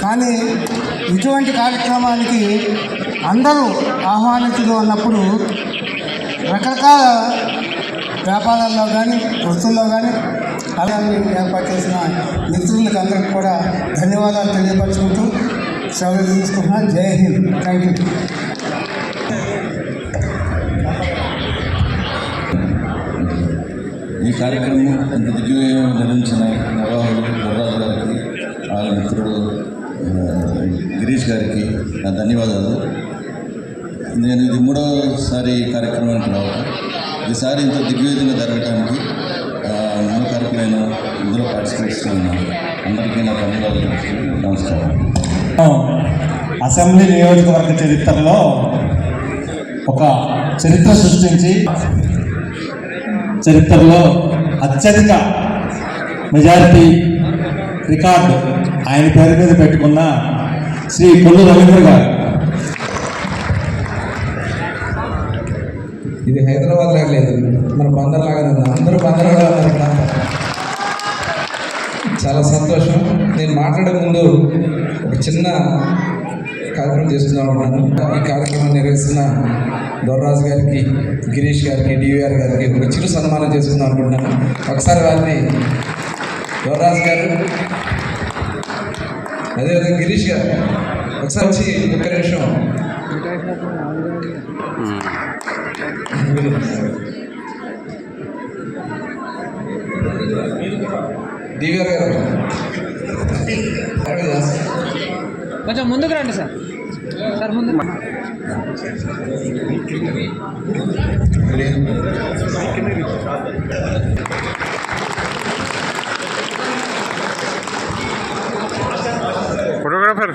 కానీ ఇటువంటి కార్యక్రమానికి అందరూ ఆహ్వానితులు ఉన్నప్పుడు రకరకాల వ్యాపారాల్లో కానీ వృత్తుల్లో కానీ అలాగే ఏర్పాటు చేసిన మిత్రులకు అందరికి కూడా ధన్యవాదాలు తెలియపరచుకుంటూ సెలవు తీసుకుంటున్నాను. జై హింద్. థ్యాంక్ యూ కార్యక్రమం ఎంత దిగ్విజయం నిర్వహించిన నిర్వాహకులు గుర్రాజు గారికి వాళ్ళ మిత్రుడు గిరీష్ గారికి నా ధన్యవాదాలు. నేను ఇది మూడోసారి కార్యక్రమానికి రావడం. ఈసారి ఇంత దిగ్విజయంగా జరగడానికి ఆ, నేను ఇందులో పార్టిసిపేట్ ఉన్నాను. అందరికీ నా ధన్యవాదాలు. నమస్కారం. అసెంబ్లీ నియోజకవర్గ చరిత్రలో ఒక చరిత్ర సృష్టించి చరిత్రలో అత్యధిక మెజారిటీ రికార్డు ఆయన పేరు మీద పెట్టుకున్న శ్రీ కొల్లు రవీంద్ర గారు. ఇది హైదరాబాద్ లాగా లేదు. మన బందర్ లాగానే ఉంది. అందరూ బందర్లో ఉన్నారు చాలా సంతోషం. నేను మాట్లాడే ముందు ఒక చిన్న కార్యక్రమం చేస్తున్నాం ఈ కార్యక్రమం నిర్వహిస్తున్న దొర్రాజు గారికి గిరీష్ గారికి డివిఆర్ గారికి ఒక చిరు సన్మానం చేసుకుందాం అనుకుంటున్నాను. ఒకసారి వారిని దొర్రాజు గారు అదేవిధంగా గిరీష్ గారు ఒకసారి వచ్చి ఒక్క నిమిషం. డివిఆర్ గారు. కొంచెం ముందుకు రండి సార్. సార్ ముందు ఫోటోగ్రాఫర్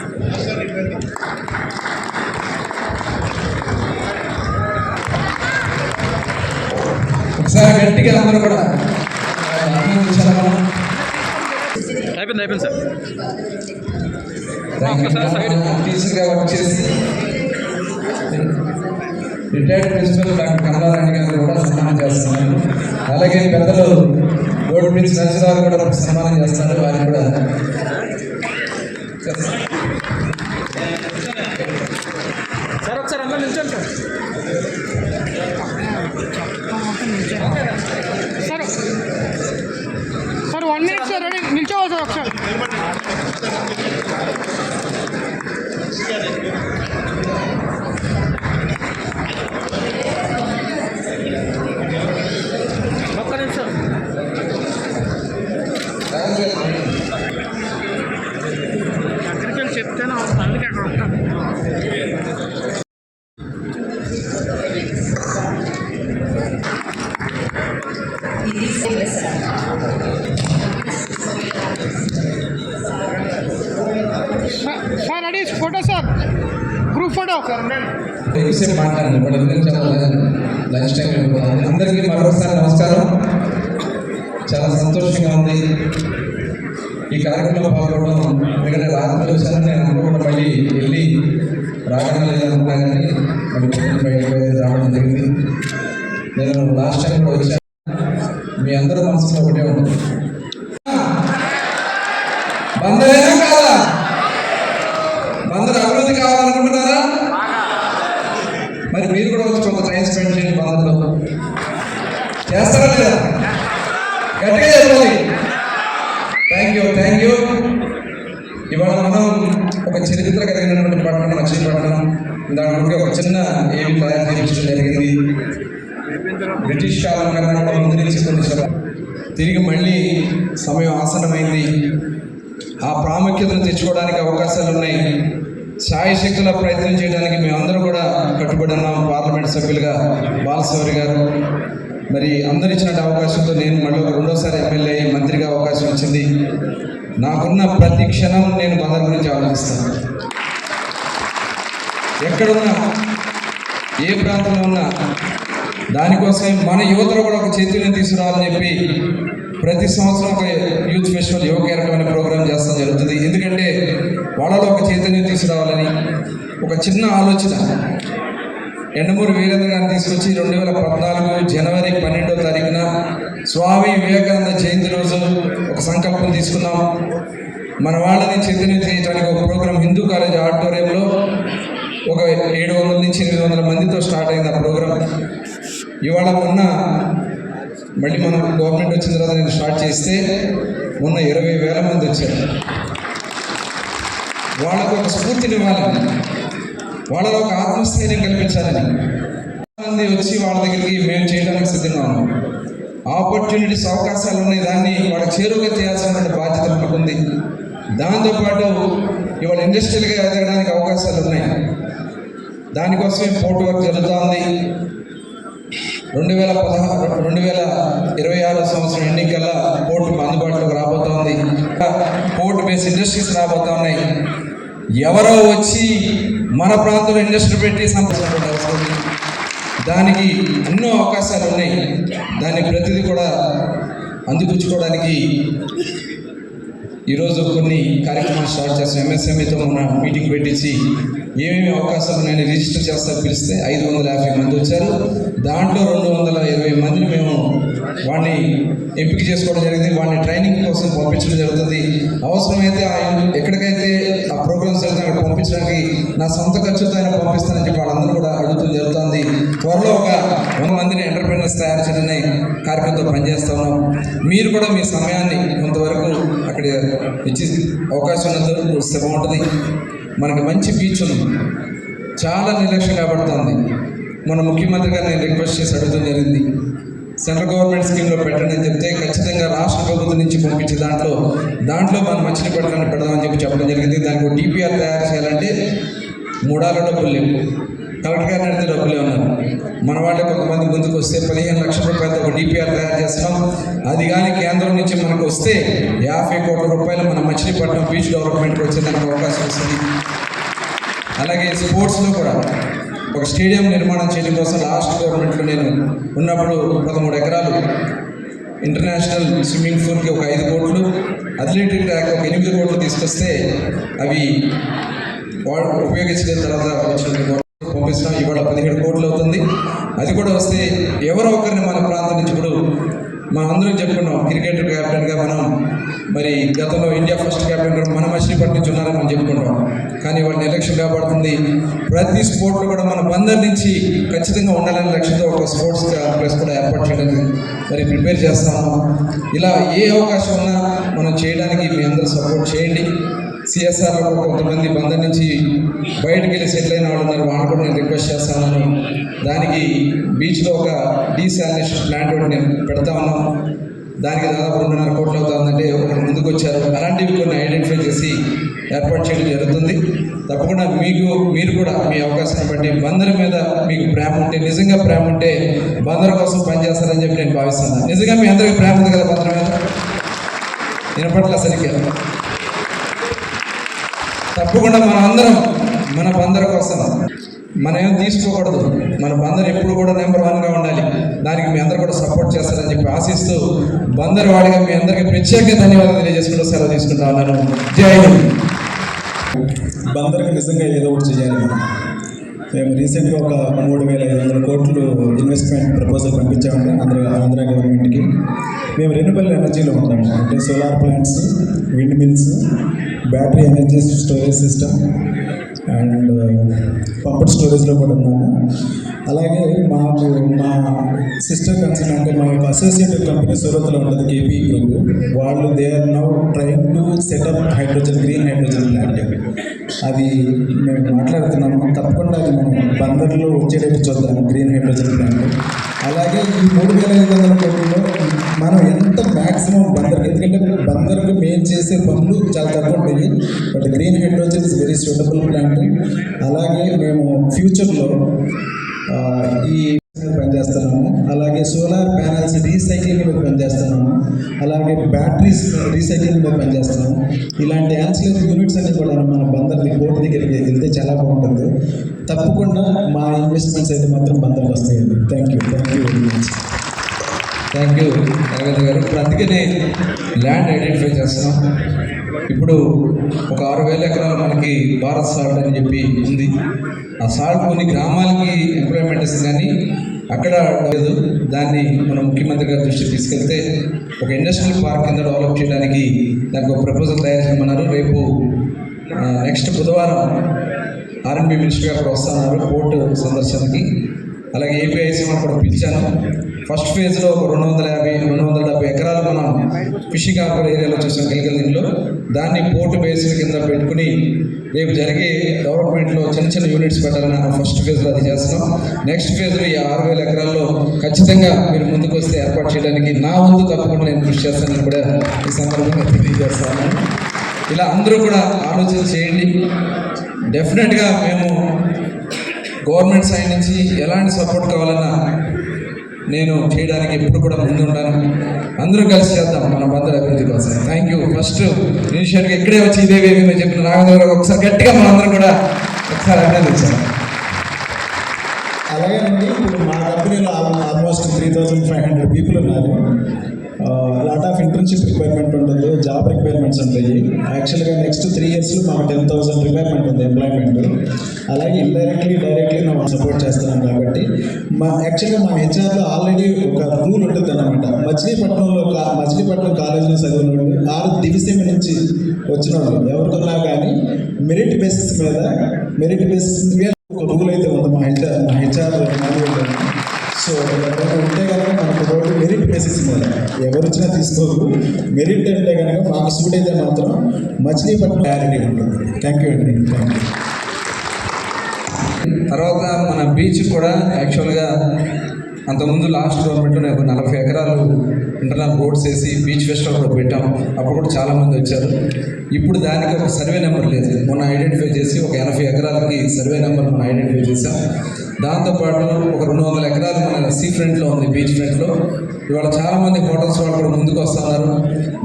ఒకసారి గట్టిగా అందరూ కూడా ఆనందించాలి మనం. అయిపోయింది అయిపోయింది సార్ థాంక్ యూ. టీచర్గా వర్క్ చేసి రిటైర్డ్ మినిస్టర్ డాక్టర్ కమలారాణి గారు కూడా సన్మానం చేస్తున్నారు. అలాగే పెద్దలు గోడ్ ప్రిన్స్ నరసరావు కూడా సన్మానం చేస్తారు వారికి కూడా చేస్తారు. సార్ ఒకసారి అందరూ నిల్చోండి sir sir sir one minute sir ready నిల్చోవాలి sir ఒకసారి ఒక్క నిమిషం రాజు గారు, వెళ్ళి వస్తాను అందుకే అక్కడ ఉంటాను sir ready photo sir. Group photo. ఎక్కువసేపు మాట్లాడండి ఎందుకంటే చాలా లంచ్ టైం అందరికీ మరొకసారి నమస్కారం. చాలా సంతోషంగా ఉంది. ఈ కార్యక్రమంలో పాల్గొనడం ఎందుకంటే రాత్రి వచ్చాను రావడం లేదనుకున్నా కానీ మళ్ళీ బయటకు రావడం జరిగింది. నేను లాస్ట్ టైం కూడా వచ్చాను. మీ అందరూ మనసులో ఒకటే ఉంటుంది. బందరేనా కాదా బందరు అభివృద్ధి కావాలనుకుంటున్నారా? మరి మీరు కూడా వచ్చి కొంత టైం స్పెండ్ చేయండి బందర్లో చేస్తారా లేదా? గట్టిగా చెప్పాలి థ్యాంక్ యూ థ్యాంక్ యూ ఇవాళ మనం ఒక చరిత్ర కలిగినటువంటి దాని గురించి ఒక చిన్న ఏం తయారు చేయించడం జరిగింది. బ్రిటిష్ కాలం కన్నా ముందు నుంచి కొన్ని తిరిగి మళ్ళీ సమయం ఆసనమైంది ఆ ప్రాముఖ్యతను తెచ్చుకోవడానికి అవకాశాలు ఉన్నాయి. శాయశక్తుల ప్రయత్నం చేయడానికి మేమందరూ కూడా కట్టుబడి ఉన్నాం పార్లమెంట్ సభ్యులుగా బాలశౌరి గారు. మరి అందరు ఇచ్చినట్టు అవకాశంతో నేను మళ్ళీ రెండోసారి ఎమ్మెల్యే మంత్రిగా అవకాశం వచ్చింది నాకున్న ప్రతి క్షణం నేను బందర్ గురించి ఆలోచిస్తాను. ఎక్కడున్నా ఏ ప్రాంతంలో ఉన్నా దానికోసం మన యువతలో కూడా ఒక చైతన్యం తీసుకురావాలని చెప్పి ప్రతి సంవత్సరం ఒక యూత్ ఫెస్టివల్ యువ కార్యక్రమం అనే ప్రోగ్రామ్ చేస్తాం జరుగుతుంది. ఎందుకంటే వాళ్ళలో ఒక చైతన్యం తీసుకురావాలని ఒక చిన్న ఆలోచన. ఎండమూరి వీరేంద్ర గారిని తీసుకొచ్చి రెండు వేల పద్నాలుగు జనవరి పన్నెండో తారీఖున స్వామి వివేకానంద జయంతి రోజు ఒక సంకల్పం తీసుకున్నాం. మన వాళ్ళని చైతన్యం చేయడానికి ఒక ప్రోగ్రాం హిందూ కాలేజ్ ఆడిటోరియంలో ఒక ఏడు వందల నుంచి ఎనిమిది వందల మందితో స్టార్ట్ అయింది ఆ ప్రోగ్రామ్. ఇవాళ మొన్న మళ్ళీ మనం గవర్నమెంట్ వచ్చిన తర్వాత నేను స్టార్ట్ చేస్తే మొన్న ఇరవై వేల మంది వచ్చారు. వాళ్ళకు ఒక స్ఫూర్తినివ్వాలని వాళ్ళలో ఒక ఆత్మస్థైర్యం కల్పించాలని మంది వచ్చి వాళ్ళ దగ్గరికి మేము చేయడానికి సిద్ధంగా ఉన్నాం. ఆపర్చునిటీస్ అవకాశాలు ఉన్నాయి. దాన్ని వాళ్ళకి చేరువుగా చేయాల్సిన బాధ్యత మనకుంది. దాంతోపాటు ఇవాళ ఇండస్ట్రియల్గా ఎదగడానికి అవకాశాలు ఉన్నాయి. దానికోసమే పోటీ వర్క్ జరుగుతోంది. రెండు వేల పదహారు రెండు వేల ఇరవై ఆరో సంవత్సరం ఎన్నికల్లా పోర్టు అందుబాటులోకి రాబోతోంది. పోర్టు బేస్ ఇండస్ట్రీస్ రాబోతా ఉన్నాయి ఎవరో వచ్చి మన ప్రాంతంలో ఇండస్ట్రీ పెట్టి సంపాదించుకుంటే దానికి ఎన్నో అవకాశాలు ఉన్నాయి. దాన్ని ప్రతిదీ కూడా అందిపుచ్చుకోవడానికి ఈరోజు కొన్ని కార్యక్రమాలు స్టార్ట్ చేస్తాం ఎంఎస్ఎంఈతో మన మీటింగ్ పెట్టించి ఏమేమి అవకాశాలు నేను రిజిస్టర్ చేస్తారు పిలిస్తే ఐదు వందల యాభై మంది వచ్చారు. దాంట్లో రెండు వందల ఇరవై మందిని మేము వాడిని ఎంపిక చేసుకోవడం జరిగింది. వాడిని ట్రైనింగ్ కోసం పంపించడం జరుగుతుంది. అవసరమైతే ఆ ఎక్కడికైతే ఆ ప్రోగ్రామ్స్ వెళ్తే అక్కడ పంపించడానికి నా సొంత ఖర్చుతో ఆయన పంపిస్తానని చెప్పి వాళ్ళందరూ కూడా అడుగుతూ జరుగుతుంది. త్వరలో ఒక వంద మందిని ఎంటర్ప్రీనర్స్ తయారు చేయాలని కార్యక్రమంతో పనిచేస్తా ఉన్నాం. మీరు కూడా మీ సమయాన్ని కొంతవరకు అక్కడ ఇచ్చి అవకాశం ఉన్నంత వస్తే బాగుంటుంది. మనకి మంచి బీచ్ ఉంది. చాలా నిర్లక్ష్యం కాబడుతుంది. మన ముఖ్యమంత్రి గారు నేను రిక్వెస్ట్ చేసి అడగడం జరిగింది. సెంట్రల్ గవర్నమెంట్ స్కీమ్లో పెట్టండి అని చెప్తే ఖచ్చితంగా రాష్ట్ర ప్రభుత్వం నుంచి పంపించే దాంట్లో దాంట్లో మనం మచిలీపట్నాన్ని పెడదామని చెప్పి చెప్పడం జరిగింది. దానికి డిపిఆర్ తయారు చేయాలంటే మూడాల డబ్బులు లేవు. కలెక్టర్ గారిని అడిగితే డబ్బులే ఉన్నారు. మన వాళ్ళే కొంతమంది ముందుకు వస్తే పదిహేను లక్షల రూపాయలతో ఒక డిపిఆర్ తయారు చేస్తాం. అది కానీ కేంద్రం నుంచి మనకు వస్తే యాభై కోట్ల రూపాయలు మన మచిలీపట్నం బీచ్ డెవలప్మెంట్కి వచ్చేదానికి అవకాశం వస్తుంది. అలాగే స్పోర్ట్స్లో కూడా ఒక స్టేడియం నిర్మాణం చేయడం కోసం లాస్ట్ గవర్నమెంట్లో నేను ఉన్నప్పుడు పదమూడు ఎకరాలు ఇంటర్నేషనల్ స్విమ్మింగ్ పూల్కి ఒక ఐదు కోట్లు అథ్లెటిక్ ట్రాక్ ఒక ఎనిమిది కోట్లు తీసుకొస్తే అవి వాడు ఉపయోగించిన తర్వాత వచ్చినటువంటి పంపిస్తాం. ఇవాళ పదిహేడు కోట్లు అవుతుంది. అది కూడా వస్తే ఎవరో ఒకరిని మన ప్రాంతం నుంచి ఇప్పుడు మనం అందరం చెప్పుకున్నాం. క్రికెట్ క్యాప్టెన్గా మనం మరి గతంలో ఇండియా ఫస్ట్ క్యాప్టెన్ మన మచిలీపట్నం నుంచి ఉన్నారని మనం చెప్పుకుంటాం కానీ వాళ్ళని ఎలక్షన్ కాబడుతుంది ప్రతి స్పోర్ట్లో కూడా మన బందర్ నుంచి ఖచ్చితంగా ఉండాలనే లక్ష్యంతో ఒక స్పోర్ట్స్ ప్లేస్ కూడా ఏర్పాటు చేయడానికి మరి ప్రిపేర్ చేస్తాము. ఇలా ఏ అవకాశం ఉన్నా మనం చేయడానికి మీ అందరూ సపోర్ట్ చేయండి. సిఎస్ఆర్లో కొంతమంది బంధం నుంచి బయటకు వెళ్ళి సెటిల్ అయిన వాళ్ళు ఉన్నారు. వాళ్ళు కూడా నేను రిక్వెస్ట్ చేస్తాను. దానికి బీచ్లో ఒక డీసాలినేషన్ ప్లాంట్ ఒకటి నేను పెడతా ఉన్నాను దానికి దాదాపు రెండున్నర కోట్లు అవుతుందంటే ఒకరు ముందుకు వచ్చారు. అలాంటివి కొన్ని ఐడెంటిఫై చేసి ఏర్పాటు చేయడం జరుగుతుంది. తప్పకుండా మీకు మీరు కూడా మీ అవకాశాన్ని బట్టి బందర్ మీద మీకు ప్రేమ ఉంటే నిజంగా ప్రేమ ఉంటే బందరు కోసం పనిచేస్తారని చెప్పి నేను భావిస్తున్నాను. నిజంగా మీ అందరికీ ప్రేమ ఉంది కదా బందర్ మీద? వినపట్ల సరిగ్గా తప్పకుండా మనం అందరం మన బందర్ కోసం మనం ఏం తీసుకోకూడదు. మన బందర్ ఎప్పుడు కూడా నెంబర్ వన్గా ఉండాలి. దానికి మీ అందరూ కూడా సపోర్ట్ చేస్తారని చెప్పి ఆశిస్తూ బందర్ వాడిగా మీ అందరికీ ప్రత్యేక ధన్యవాదాలు తెలియజేసుకుంటూ సెలవు తీసుకుంటా ఉన్నాను. జై హింద్. బందర్కి నిజంగా ఏదో ఒకటి చేయాలి మనం. మేము రీసెంట్గా ఒక మూడు వేల ఐదు వందల కోట్లు ఇన్వెస్ట్మెంట్ ప్రపోజల్ పంపించామండి. ఆంధ్ర ఆంధ్ర గవర్నమెంట్కి. మేము రెన్యూబుల్ ఎనర్జీలో ఉంటాము అంటే solar plants windmills battery energy storage system and pumped స్టోరేజ్లో కూడా ఉన్నాము. అలాగే మాకు మా సిస్టర్ కన్సర్న్ అంటే మా యొక్క అసోసియేటెడ్ కంపెనీ సూరత్లో ఉన్నది కేపీ గ్రూప్. వాళ్ళు they are now trying to set up hydrogen green hydrogen plant అది మేము మాట్లాడుతున్నాము. తప్పకుండా అది మనం బందర్లో వచ్చేటట్టు చూద్దాము గ్రీన్ హైడ్రోజన్ ప్లాంట్ అలాగే ఈ మూడు వేల ఐదు వందల కోట్లలో మనం ఎంత మ్యాక్సిమం బందర్ ఎందుకంటే బందర్కి మేము చేసే పనులు చాలా తక్కువ ఉంటాయి. But green hydrogen is very suitable plant అలాగే మేము ఫ్యూచర్లో ఈ పనిచేస్తున్నాము అలాగే సోలార్ ప్యానల్స్ రీసైక్లింగ్ మీద పనిచేస్తున్నాము అలాగే బ్యాటరీస్ రీసైక్లింగ్ మీద పనిచేస్తున్నాము ఇలాంటి యాన్సిలరీ యూనిట్స్ అన్ని కూడా మన బందర్ని కోర్టు దగ్గరికి వెళ్తే చాలా బాగుంటుంది. తప్పకుండా మా ఇన్వెస్ట్మెంట్స్ అయితే మాత్రం బందర్కి వస్తాయండి. Thank you thank you very much thank you Raghavendra గారు. ఇప్పుడు అందుకనే ల్యాండ్ ఐడెంటిఫై చేస్తున్నాం. ఇప్పుడు ఒక ఆరు వేల ఎకరాలు మనకి భారత్ సాల్ట్ అని చెప్పి ఉంది. ఆ సాల్ట్ కొన్ని గ్రామాలకి ఎంప్లాయ్మెంట్ ఇస్తుంది కానీ అక్కడ లేదు. దాన్ని మన ముఖ్యమంత్రి గారి దృష్టికి తీసుకెళ్తే ఒక ఇండస్ట్రియల్ పార్క్ కింద డెవలప్ చేయడానికి దానికి ఒక ప్రపోజల్ తయారు చేయమన్నారు. రేపు నెక్స్ట్ బుధవారం ఆర్ఎన్బి మినిస్టర్ గారు వస్తున్నారు. పోర్టు సందర్శనకి. అలాగే ఏపీఐసీ మనం కూడా పిలిచాను. ఫస్ట్ ఫేజ్లో ఒక రెండు వందల యాభై రెండు వందల డెబ్బై ఎకరాలు మనం ఫిషింగ్ ఆఫర్ ఏరియాలో చూసాం గిలిగల్లో దాన్ని పోర్టు బేస్ కింద పెట్టుకుని రేపు జరిగే డెవలప్మెంట్లో చిన్న చిన్న యూనిట్స్ పెట్టాలని మనం ఫస్ట్ ఫేజ్లో అది చేస్తాం నెక్స్ట్ ఫేజ్లో ఈ ఆరు వేల ఎకరాల్లో ఖచ్చితంగా మీరు ముందుకు వస్తే ఏర్పాటు చేయడానికి నా వంతు తప్పకుండా నేను కృషి చేస్తానని కూడా ఈ సందర్భంగా తెలియజేస్తాను ఇలా అందరూ కూడా ఆలోచన చేయండి. డెఫినెట్గా మేము గవర్నమెంట్ సైడ్ నుంచి ఎలాంటి సపోర్ట్ కావాలన్నా నేను చేయడానికి ఎప్పుడు కూడా ముందు ఉంటాను అందరూ కలిసి చేద్దాం. మన బంధువుల అభివృద్ధి కోసం. థ్యాంక్ యూ ఫస్ట్ ఇనిషియల్గా ఇక్కడే వచ్చి ఇదే వేదిక చెప్పిన రాఘవేంద్ర గారు ఒకసారి గట్టిగా మనందరం కూడా ఒకసారి అభినందించాం అలాగే అండి ఇప్పుడు మా కంపెనీలో almost three thousand five hundred people ఉన్నారు. లాట్ ఆఫ్ ఇంటర్న్షిప్ రిక్వైర్మెంట్ ఉంటుంది జాబ్ రిక్వైర్మెంట్స్ ఉంటాయి. యాక్చువల్గా నెక్స్ట్ త్రీ ఇయర్స్లో మాకు టెన్ థౌసండ్ రిక్వైర్మెంట్ ఉంది ఎంప్లాయ్మెంట్ అలాగే ఇండైరెక్ట్లీ డైరెక్ట్లీ మేము సపోర్ట్ చేస్తున్నాం కాబట్టి మా యాక్చువల్గా మా హెచ్ఆర్లో ఆల్రెడీ ఒక రూల్ ఉంటుంది అనమాట మచిలీపట్నంలో మచిలీపట్నం కాలేజీలో చదివిన వాళ్ళు ఆరు దివిసీమ నుంచి వచ్చిన వాళ్ళు ఎవరికన్నా కానీ మెరిట్ బేసిస్ మీద మెరిట్ బేసిస్ మీద ఒక రూల్ అయితే ఉంది మా హెచ్ఆర్ మా హెచ్ఆర్ సో ఉంటే రోడ్డు మెరిట్ ఎవరు వచ్చినా తీసుకోరు మెరిట్ అంటే కనుక మాకు సూట్ అయితే మాత్రం మచిలీపట్నం క్లారిటీ ఉంటుంది. థ్యాంక్ యూ అండి. థ్యాంక్ యూ తర్వాత మన బీచ్ కూడా యాక్చువల్గా అంతకుముందు లాస్ట్ గవర్నమెంట్లో నేను నలభై ఎకరాలు ఇంటర్నల్ రోడ్స్ వేసి బీచ్ ఫెస్టివల్ కూడా పెట్టాం. అప్పుడు కూడా చాలామంది వచ్చారు. ఇప్పుడు దానికి ఒక సర్వే నెంబర్ లేదు. మొన్న ఐడెంటిఫై చేసి ఒక ఎనభై ఎకరాలకి సర్వే నెంబర్ మనం ఐడెంటిఫై చేసాం దాంతోపాటు ఒక రెండు వందల ఎకరాలు మన సీ ఫ్రంట్లో ఉంది బీచ్ ఫ్రంట్లో. ఇవాళ చాలామంది హోటల్స్ వాళ్ళు కూడా ముందుకు వస్తున్నారు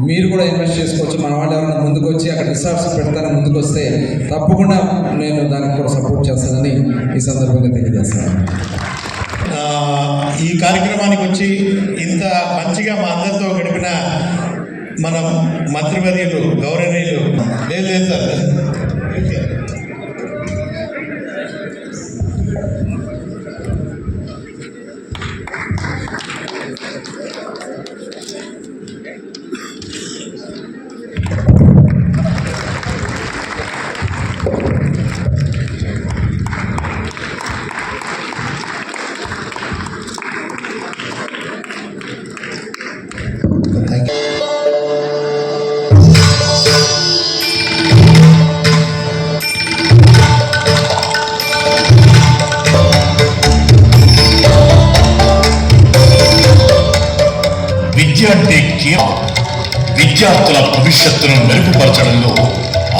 మీరు కూడా ఇన్వెస్ట్ చేసుకోవచ్చు. మన వాళ్ళు ఎవరైనా ముందుకు వచ్చి అక్కడ రిసార్ట్స్ పెడతారని ముందుకు వస్తే తప్పకుండా నేను దానికి కూడా సపోర్ట్ చేస్తానని ఈ సందర్భంగా తెలియజేస్తాను. ఈ కార్యక్రమానికి వచ్చి ఇంత మంచిగా మా అందరితో గడిపిన మన మంత్రివర్యులు గౌరవనీయులు లేదు లేదు సార్. భవిష్యత్తును మెరుగుపరచడంలో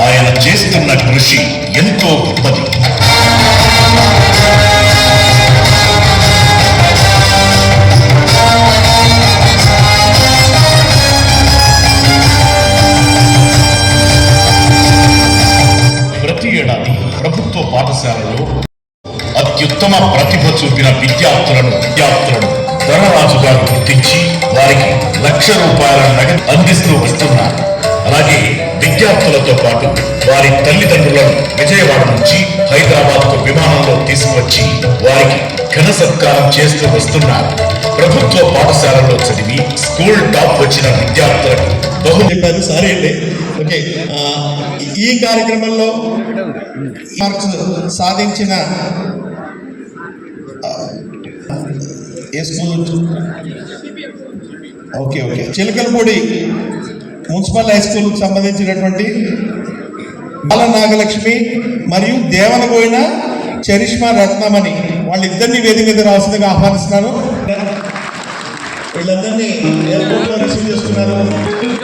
ఆయన చేస్తున్న కృషి ఎంతో గొప్పది. ప్రతి ఏడాది ప్రభుత్వ పాఠశాలలో అత్యుత్తమ ప్రతిభ చూపిన విద్యార్థులను విద్యార్థులను ధనరాజు గారు గుర్తించి వారికి లక్ష రూపాయల నగదు అందిస్తూ వస్తున్నారు. అలాగే విద్యార్థులతో పాటు వారి తల్లిదండ్రులను విజయవాడ నుంచి హైదరాబాద్కు విమానంలో తీసుకువచ్చి వారికి ఘన సత్కారం చేస్తూ వస్తున్నారు. ప్రభుత్వ పాఠశాలలో చదివి స్కూల్ టాప్ వచ్చిన విద్యార్థులకు బహు చెప్పారు. సరే అండి. ఓకే. ఈ కార్యక్రమంలో సాధించిన ఏ school? Okay okay. Chilakalapudi municipal high స్కూల్కి సంబంధించినటువంటి బాల నాగలక్ష్మి మరియు దేవనబోయిన చరిష్మా రత్నమణి వాళ్ళిద్దరిని వేదిక మీద రావాల్సిందిగా ఆహ్వానిస్తున్నాను వీళ్ళందరినీ ఎయిర్పోర్ట్లో రిసీవ్ చేస్తున్నారు.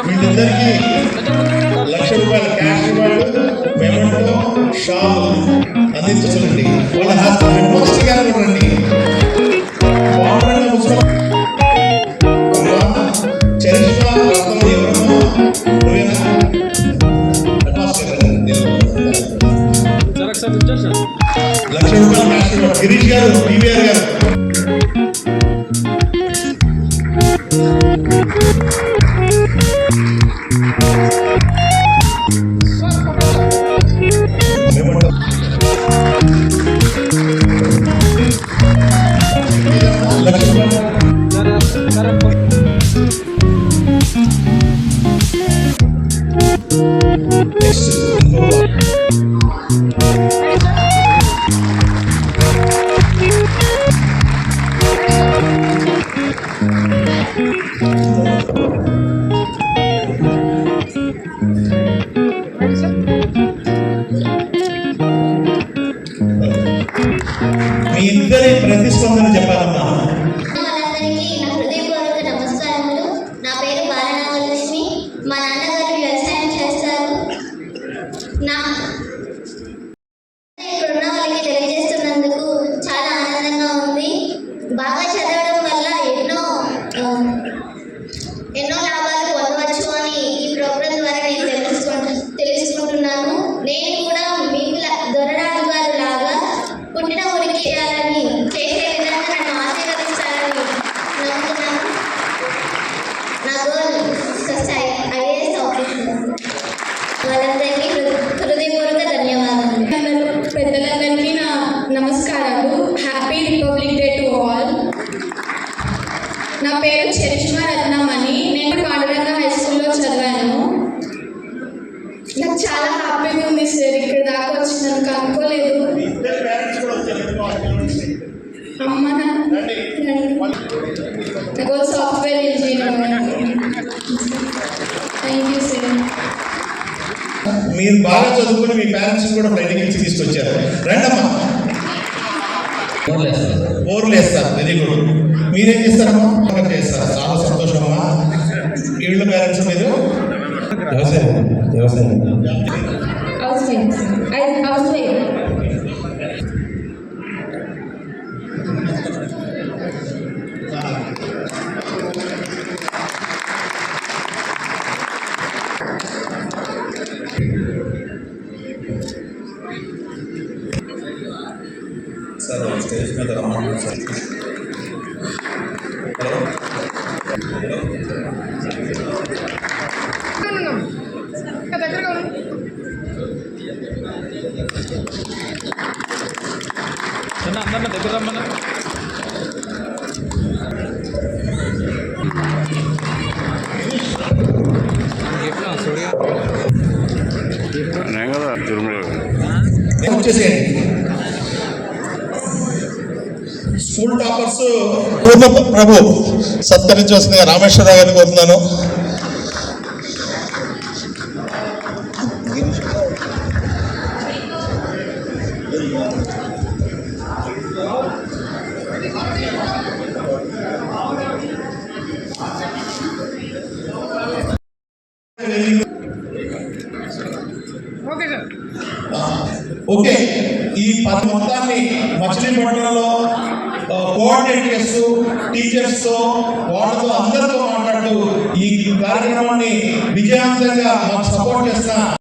వీళ్ళిద్దరికీ లక్ష రూపాయల క్యాష్ ఇవ్వాలి. మెమెంటో షాల్ ونكئان تهيب బాగా చదువుకుని మీ పేరెంట్స్ కూడా ట్రైనింగ్ నుంచి తీసుకొచ్చారు. రెండమ్మా. ఓర్లు వేస్తారు. వెరీ గుడ్ మీరేం చేస్తారమ్మా? చేస్తారు చాలా సంతోషమ్మా వీళ్ళ పేరెంట్స్ మీరు? వ్యవసాయం. వ్యవసాయం. ఇచ్చేసేయండి స్కూల్ టాపర్స్ ప్రభు సత్కరించవలసిందిగా రామేశ్వరరావు గారిని కోరుతున్నాను. moja saa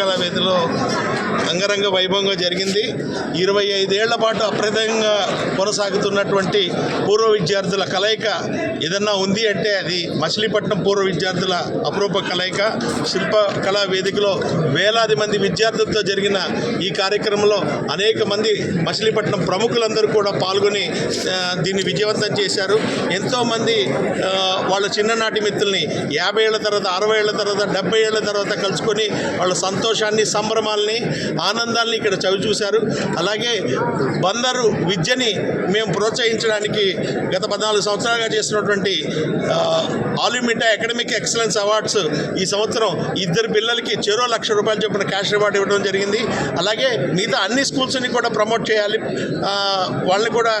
శిల్పకళా వేదిలో అంగరంగ వైభవంగా జరిగింది. ఇరవై ఐదేళ్ళ పాటు అప్రదంగా కొనసాగుతున్నటువంటి పూర్వ విద్యార్థుల కలయిక ఏదన్నా ఉంది అంటే అది మచిలీపట్నం పూర్వ విద్యార్థుల అపురూప కలయిక. శిల్పకళా వేదికలో వేలాది మంది విద్యార్థులతో జరిగిన ఈ కార్యక్రమంలో అనేక మంది మచిలీపట్నం ప్రముఖులందరూ కూడా పాల్గొని దీన్ని విజయవంతం చేశారు. ఎంతోమంది వాళ్ళ చిన్ననాటి మిత్రుల్ని యాభై ఏళ్ళ తర్వాత అరవై ఏళ్ళ తర్వాత డెబ్బై ఏళ్ళ తర్వాత కలుసుకొని వాళ్ళ సంతోషాన్ని సంభ్రమాల్ని ఆనందాల్ని ఇక్కడ చవి చూశారు అలాగే బందరు విద్యని మేము ప్రోత్సహించడానికి గత పద్నాలుగు సంవత్సరాలుగా చేసినటువంటి ఆలిమిటా అకాడమిక్ ఎక్సలెన్స్ అవార్డ్స్ ఈ సంవత్సరం ఇద్దరు పిల్లలకి చెరో లక్ష రూపాయలు చొప్పున క్యాష్ రివార్డ్ ఇవ్వడం జరిగింది. అలాగే మిగతా అన్ని స్కూల్స్ని కూడా ప్రమోట్ చేయాలి వాళ్ళని కూడా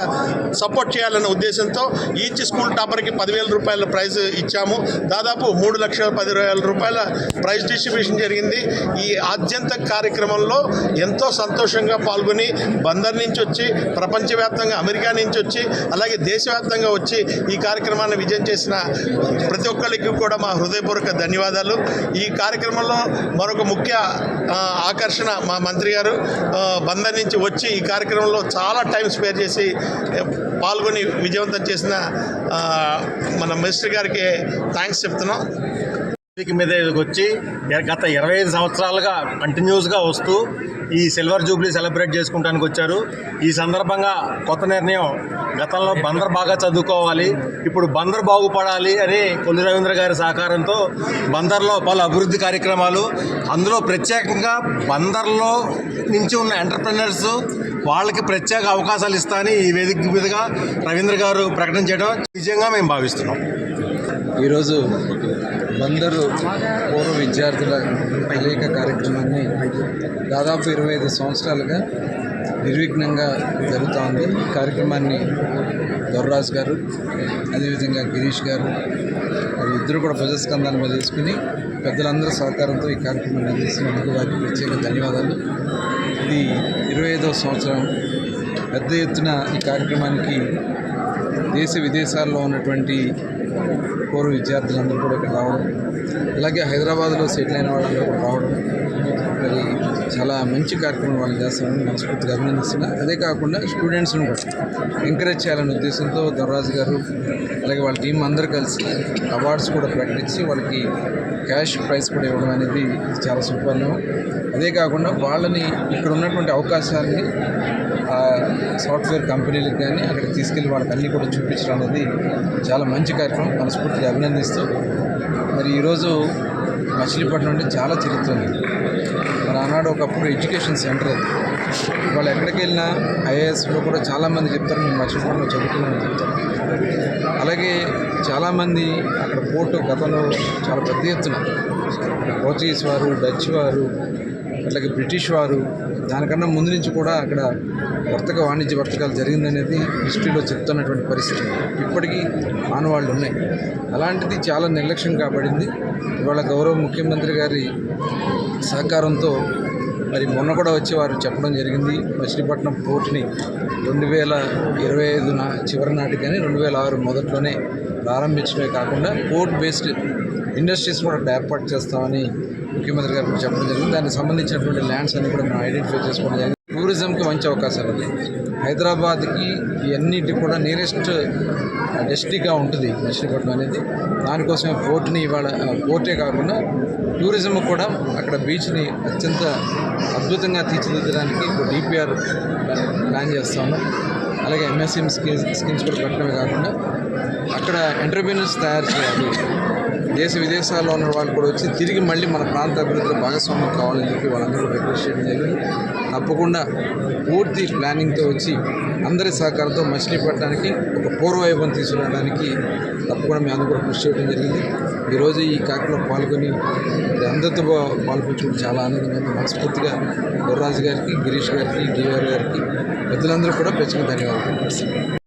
సపోర్ట్ చేయాలన్న ఉద్దేశంతో ఈచ్ స్కూల్ టాపర్కి పదివేల రూపాయల ప్రైజ్ ఇచ్చాము. దాదాపు మూడు లక్షల పదివేల రూపాయల ప్రైజ్ డిస్ట్రిబ్యూషన్ జరిగింది. ఈ ఆద్యంత కార్యక్రమంలో ఎంతో సంతోషంగా పాల్గొని బందర్ నుంచి వచ్చి ప్రపంచవ్యాప్తంగా అమెరికా నుంచి వచ్చి అలాగే దేశవ్యాప్తంగా వచ్చి ఈ కార్యక్రమాన్ని విజయం చేసిన ప్రతి ఒక్కరికి కూడా మా హృదయపూర్వక ధన్యవాదాలు. ఈ కార్యక్రమంలో మరొక ముఖ్య ఆకర్షణ మా మంత్రి గారు బందర్ నుంచి వచ్చి ఈ కార్యక్రమంలో చాలా టైం స్పేర్ చేసి పాల్గొని విజయవంతం చేసిన మన మినిస్టర్ గారికి థ్యాంక్స్ చెప్తున్నాం. వేదిక మీద వచ్చి గత ఇరవై ఐదు సంవత్సరాలుగా కంటిన్యూస్గా వస్తూ ఈ సిల్వర్ జూబ్లీ సెలబ్రేట్ చేసుకుంటానికి వచ్చారు. ఈ సందర్భంగా కొత్త నిర్ణయం గతంలో బందర్ బాగా చదువుకోవాలి ఇప్పుడు బందర్ బాగుపడాలి అని కొల్లి రవీంద్ర గారి సహకారంతో బందర్లో పలు అభివృద్ధి కార్యక్రమాలు అందులో ప్రత్యేకంగా బందర్లో నుంచి ఉన్న ఎంటర్ప్రినర్స్ వాళ్ళకి ప్రత్యేక అవకాశాలు ఇస్తానని ఈ వేదిక మీదుగా రవీంద్ర గారు ప్రకటన చేయడం నిజంగా మేము భావిస్తున్నాం. ఈరోజు బందరు పూర్వ విద్యార్థుల కలయిక కార్యక్రమాన్ని దాదాపు ఇరవై ఐదు సంవత్సరాలుగా నిర్విఘ్నంగా జరుగుతూ ఉంది ఈ కార్యక్రమాన్ని దొర్రాజ్ గారు అదేవిధంగా గిరీష్ గారు వారి ఇద్దరు కూడా భుజస్కంధాన్ని మీద తీసుకుని పెద్దలందరూ సహకారంతో ఈ కార్యక్రమాన్ని అందిస్తున్నందుకు వారికి ప్రత్యేక ధన్యవాదాలు. ఇది ఇరవై ఐదవ సంవత్సరం. పెద్ద ఎత్తున ఈ కార్యక్రమానికి దేశ విదేశాల్లో ఉన్నటువంటి కోర్ విద్యార్థులందరూ కూడా ఇక్కడ రావడం. అలాగే హైదరాబాద్లో సెటిల్ అయిన వాళ్ళందరూ కూడా రావడం. మరి చాలా మంచి కార్యక్రమం వాళ్ళు చేస్తారని మనస్ఫూర్తిగా అభినందిస్తున్నా. అదే కాకుండా స్టూడెంట్స్ని కూడా ఎంకరేజ్ చేయాలనే ఉద్దేశంతో దొరరాజు గారు అలాగే వాళ్ళ టీం అందరూ కలిసి అవార్డ్స్ కూడా ప్రకటించి వాళ్ళకి క్యాష్ ప్రైజ్ కూడా ఇవ్వడం అనేది చాలా సుపర్ణం అదే కాకుండా వాళ్ళని ఇక్కడ ఉన్నటువంటి అవకాశాలని సాఫ్ట్వేర్ కంపెనీలకు కానీ అక్కడికి తీసుకెళ్ళి వాళ్ళకి అన్నీ కూడా చూపించడం అనేది చాలా మంచి కార్యక్రమం. మనస్ఫూర్తిగా అభినందిస్తూ మరి ఈరోజు మచిలీపట్నం అంటే చాలా చరిత్ర ఉంది. మరి ఆనాడు ఒకప్పుడు ఎడ్యుకేషన్ సెంటర్ అది. వాళ్ళు ఎక్కడికి వెళ్ళినా ఐఏఎస్లో కూడా చాలామంది చెప్తారు మేము మచిలీపట్నంలో చదువుకున్నామని చెప్తారు. అలాగే చాలామంది అక్కడ పోర్టు గతంలో చాలా పెద్ద ఎత్తున పోర్చుగీస్ వారు డచ్ వారు అట్లాగే బ్రిటిష్ వారు దానికన్నా ముందు నుంచి కూడా అక్కడ వర్తక వాణిజ్య వర్తకాలు జరిగిందనేది హిస్టరీలో చెప్తున్నటువంటి పరిస్థితి. ఇప్పటికీ ఆనవాళ్ళు ఉన్నాయి. అలాంటిది చాలా నిర్లక్ష్యం కాబడింది. ఇవాళ గౌరవ ముఖ్యమంత్రి గారి సహకారంతో మరి మొన్న కూడా వచ్చి వారు చెప్పడం జరిగింది. మచిలీపట్నం పోర్ట్ని రెండు వేల ఇరవై ఐదున చివరి నాటికని కానీ రెండు వేల ఆరు మొదట్లోనే ప్రారంభించడమే కాకుండా పోర్ట్ బేస్డ్ ఇండస్ట్రీస్ కూడా ఏర్పాటు చేస్తామని ముఖ్యమంత్రి గారు కూడా చెప్పడం జరిగింది. దానికి సంబంధించినటువంటి ల్యాండ్స్ అన్ని కూడా మేము ఐడెంటిఫై చేసుకోవడం జరిగింది. టూరిజంకి మంచి అవకాశాలు ఉన్నాయి. హైదరాబాద్కి ఇవన్నిటి కూడా నియరెస్ట్ డెస్టిగా ఉంటుంది మచిలీపట్నం అనేది. దానికోసమే పోర్ట్ని ఇవాళ పోర్టే కాకుండా టూరిజం కూడా అక్కడ బీచ్ని అత్యంత అద్భుతంగా తీర్చిదిద్దడానికి ఇప్పుడు డిపిఆర్ ప్లాన్ చేస్తా ఉన్నాం. అలాగే ఎంఎస్ఎం స్కీమ్స్ స్కీమ్స్ కూడా పెట్టడమే కాకుండా అక్కడ ఎంటర్ప్రీనర్స్ తయారు చేయాలి. దేశ విదేశాల్లో ఉన్న వాళ్ళు కూడా వచ్చి తిరిగి మళ్ళీ మన ప్రాంత అభివృద్ధిలో భాగస్వామ్యం కావాలని చెప్పి వాళ్ళందరూ రిక్వెస్ట్ చేయడం జరిగింది. తప్పకుండా పూర్తి ప్లానింగ్తో వచ్చి అందరి సహకారంతో మచిలీపట్నానికి ఒక పూర్వవైభవం తీసుకురావడానికి తప్పకుండా మేము అందరూ కృషి చేయడం జరిగింది. ఈరోజు ఈ కార్యక్రమంలో పాల్గొని అందరితో పా- చాలా ఆనందంగా ఉంది మనస్ఫూర్తిగా గుర్రాజు గారికి గిరీష్ గారికి డిఆర్ గారికి పెద్దలందరూ కూడా ప్రత్యేక ధన్యవాదాలు.